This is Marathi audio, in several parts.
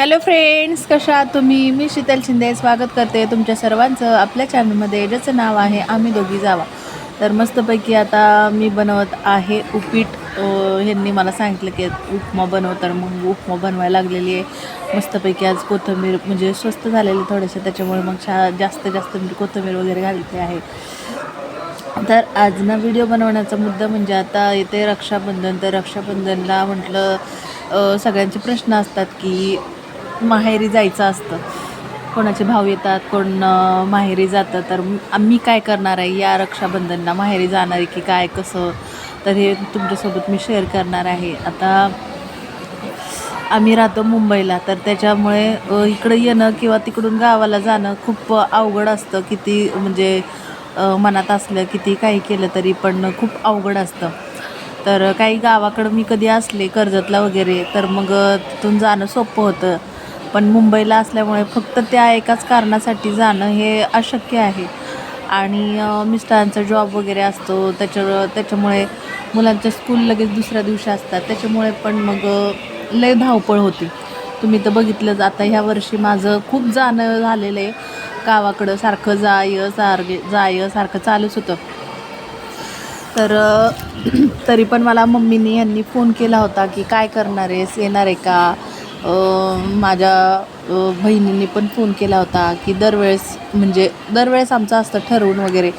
हॅलो फ्रेंड्स कशा आहात तुम्ही? मी शीतल शिंदे. स्वागत करते तुमच्या सर्वांचं आपल्या चॅनलमध्ये ज्याचं नाव आहे आम्ही दोघी जावा. तर मस्तपैकी आता मी बनवत आहे उपीट. ह्यांनी मला सांगितलं की उपमा बनव. तर मग उपमा बनवायला लागलेली आहे. मस्तपैकी आज कोथिंबीर म्हणजे स्वस्त झालेली थोडेसे त्याच्यामुळे मग छा जास्त जास्त मी कोथिंबीर वगैरे घालते आहे. तर आज ना व्हिडिओ बनवण्याचा मुद्दा म्हणजे आता येते रक्षाबंधन. तर रक्षाबंधनला म्हटलं सगळ्यांचे प्रश्न असतात की माहेरी जायचं असतं. कोणाचे भाव येतात कोण माहेरी जातं. तर आम्ही काय करणार आहे? या रक्षाबंधनला माहेरी जाणार आहे की काय कसं? तर हे तुमच्यासोबत मी शेअर करणार आहे. आता आम्ही राहतो मुंबईला. तर त्याच्यामुळे इकडं येणं किंवा तिकडून गावाला जाणं खूप अवघड असतं. किती म्हणजे मनात असलं किती काही केलं तरी पण खूप अवघड असतं. तर काही गावाकडं मी कधी असले कर्जतला वगैरे तर मग तिथून जाणं सोपं होतं. पण मुंबईला असल्यामुळे फक्त त्या एकाच कारणासाठी जाणं हे अशक्य आहे. आणि मिस्टरांचा जॉब वगैरे असतो त्याच्या त्याच्यामुळे मुलांच्या स्कूल लगेच दुसऱ्या दिवशी असतात. त्याच्यामुळे पण मग लय धावपळ होती. तुम्ही तर बघितलंच आता ह्या वर्षी माझं खूप जाणं झालेलं आहे. गावाकडं सारखं जाय सारखे जाय सारखं चालूच होतं. तर तरी पण मला मम्मीनी यांनी फोन केला होता की काय करणार आहेस? येणार आहे का? माझ्या अ, बहिणींनी पण फोन केला होता की दरवेळेस म्हणजे दरवेळेस आमचं असतं ठरवून वगैरे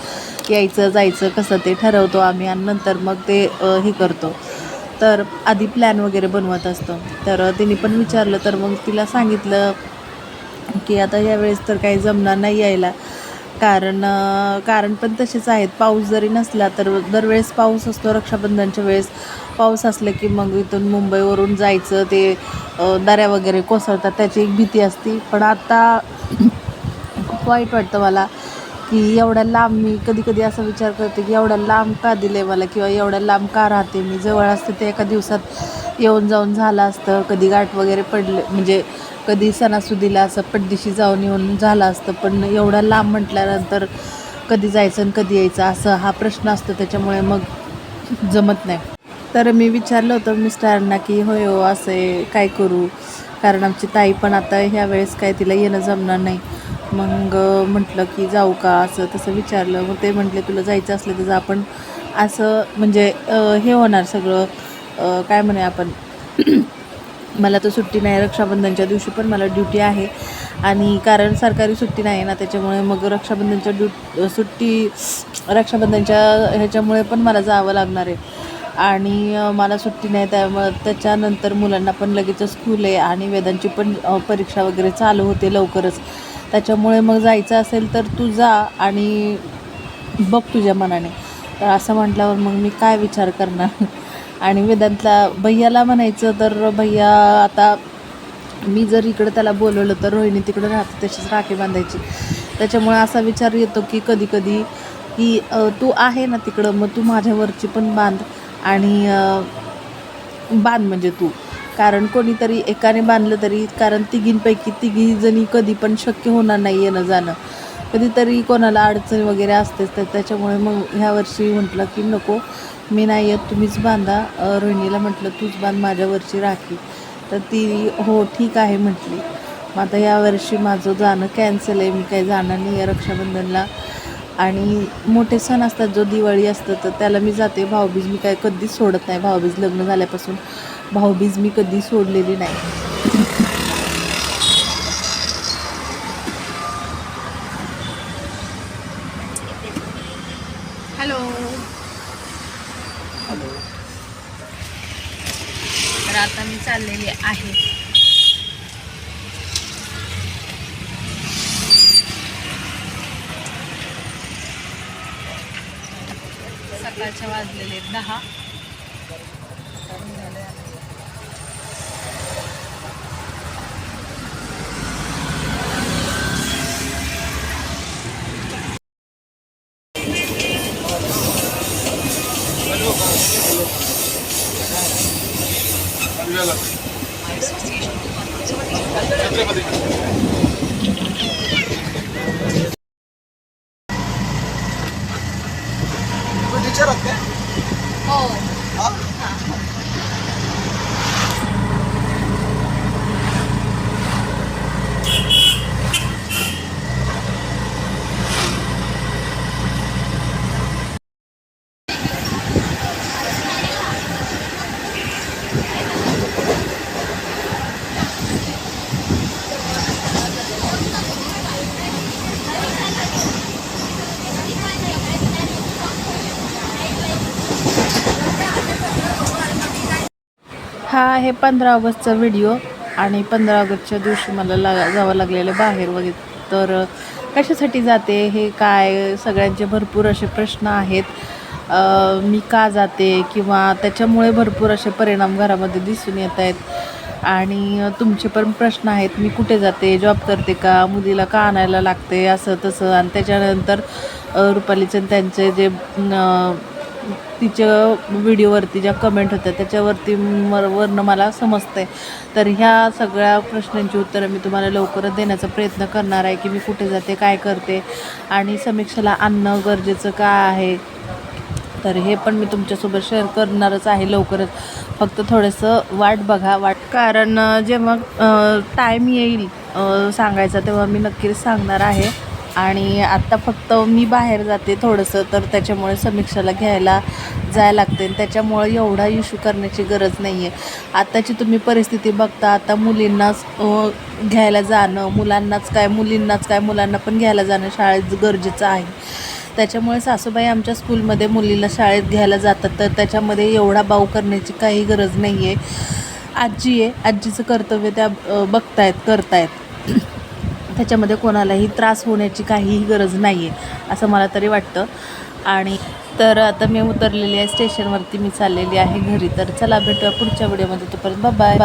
यायचं जायचं कसं ते ठरवतो आम्ही आणि नंतर मग ते हे करतो. तर आधी प्लॅन वगैरे बनवत असतो. तर तिने पण विचारलं तर मग तिला सांगितलं की आता यावेळेस तर काही जमणार नाही यायला. कारण कारण पण तसेच आहेत. पाऊस जरी नसला तर दरवेळेस पाऊस असतो रक्षाबंधनच्या वेळेस पाऊस असलं की मग इथून मुंबईवरून जायचं ते दऱ्या वगैरे कोसळतात त्याची एक भीती असते. पण आता खूप वाईट वाटतं मला की एवढ्या लांब मी कधी कधी असा विचार करते की एवढ्या लांब का दिले मला किंवा एवढ्या लांब का राहते मी? जवळ असते ते एका दिवसात येऊन जाऊन झालं असतं. कधी गाठ वगैरे पडले म्हणजे कधी सणासुदीला असं पड्डीशी जाऊन येऊन झालं असतं. पण एवढा लांब म्हटल्यानंतर कधी जायचं आणि कधी यायचं असं हा प्रश्न असतो. त्याच्यामुळे मग जमत नाही. तर मी विचारलं होतं मिस्टरांना की होय हो असं आहे. काय करू? कारण आमची ताई पण आता ह्या वेळेस काय तिला येणं जमणार नाही. मग म्हटलं की जाऊ का? असं तसं विचारलं. मग ते म्हटले तुला जायचं असलं तर आपण असं म्हणजे हे होणार सगळं. काय म्हणे आपण? मला तर सुट्टी नाही रक्षाबंधनच्या दिवशी पण मला ड्युटी आहे. आणि कारण सरकारी सुट्टी नाही ना त्याच्यामुळे मग रक्षाबंधनच्या ड्यू सुट्टी रक्षाबंधनच्या ह्याच्यामुळे पण मला जावं लागणार आहे. आणि मला सुट्टी नाही त्यामुळे त्याच्यानंतर मुलांना पण लगेच स्कूल आहे आणि वेदांची पण परीक्षा वगैरे चालू होते लवकरच. त्याच्यामुळे मग जायचं असेल तर तू जा आणि बघ तुझ्या मनाने. तर असं म्हटल्यावर मग मी काय विचार करणार? आणि वेदांतला भैयाला म्हणायचं तर भैया आता मी जर इकडं त्याला बोलवलं तर रोहिणी तिकडं राहते तशीच राखी बांधायची. त्याच्यामुळे असा विचार येतो की कधी कधी की तू आहे ना तिकडं मग तू माझ्यावरची पण बांध आणि बांध म्हणजे तू. कारण कोणीतरी एकाने बांधलं तरी कारण तिघींपैकी तिघी जणी कधी पण शक्य होणार नाही येणं जाणं. कधीतरी कोणाला अडचण वगैरे असतेच तर त्याच्यामुळे मग ह्या वर्षी म्हटलं की नको. मी नाही येत तुम्हीच बांधा. रोहिणीला म्हटलं तूच बांध माझ्यावरची राखी. तर ती हो ठीक आहे म्हटली. मग आता यावर्षी माझं जाणं कॅन्सल आहे. मी काही जाणार नाही आहे रक्षाबंधनला. आणि मोठे सण असतात जो दिवाळी असतं तर त्याला मी जाते. भाऊबीज मी काय कधीच सोडत नाही. भाऊबीज लग्न झाल्यापासून भाऊबीज मी कधी सोडलेली नाही हॅलो तर आता मी चाललेली आहे. सकाळच्या वाजलेले दहा. हो हा आहे पंधरा ऑगस्टचा व्हिडिओ आणि पंधरा ऑगस्टच्या दिवशी मला ला जावं लागलेलं बाहेर वगैरे. तर कशासाठी जाते हे काय सगळ्यांचे भरपूर असे प्रश्न आहेत. मी का जाते किंवा त्याच्यामुळे भरपूर असे परिणाम घरामध्ये दिसून येत आहेत. आणि तुमचे पण प्रश्न आहेत मी कुठे जाते जॉब करते का मुलीला का आणायला लागते असं तसं. आणि त्याच्यानंतर अ, रुपालीचं त्यांचे जे न, तिच्या व्हिडिओवरती ज्या कमेंट होत्या त्याच्यावरती मर वरनं मला समजतंय. तर ह्या सगळ्या प्रश्नांची उत्तरं मी तुम्हाला लवकरच देण्याचा प्रयत्न करणार आहे की मी कुठे जाते काय करते. आणि समीक्षेला आणणं गरजेचं का आहे? तर हे पण मी तुमच्यासोबत शेअर करणारच आहे लवकरच. फक्त थोडंसं वाट बघा वाट कारण जेव्हा टाईम येईल सांगायचा तेव्हा मी नक्कीच सांगणार आहे. आणि आत्ता फक्त मी बाहेर जाते थोडंसं तर त्याच्यामुळे समीक्षाला घ्यायला जायला लागते आणि त्याच्यामुळे एवढा इश्यू करण्याची गरज नाही आहे आत्ताची तुम्ही परिस्थिती बघता आता मुलींनाच घ्यायला जाणं मुलांनाच काय मुलींनाच काय मुलांना पण घ्यायला जाणं शाळेत गरजेचं आहे. त्याच्यामुळे सासूबाई आमच्या स्कूलमध्ये मुलीला शाळेत घ्यायला जातात तर त्याच्यामध्ये एवढा बाऊ करण्याची काही गरज नाही आहे आजी आहे आजीचं कर्तव्य त्या बघतायत करतायत. त्याच्यामध्ये कोणालाही त्रास होण्याची काहीही गरज नाही आहे असं मला तरी वाटतं. आणि तर आता मी उतरलेली आहे स्टेशनवरती मी चाललेली आहे घरी. तर चला भेटूया पुढच्या व्हिडिओमध्ये. तोपर्यंत बाय बाय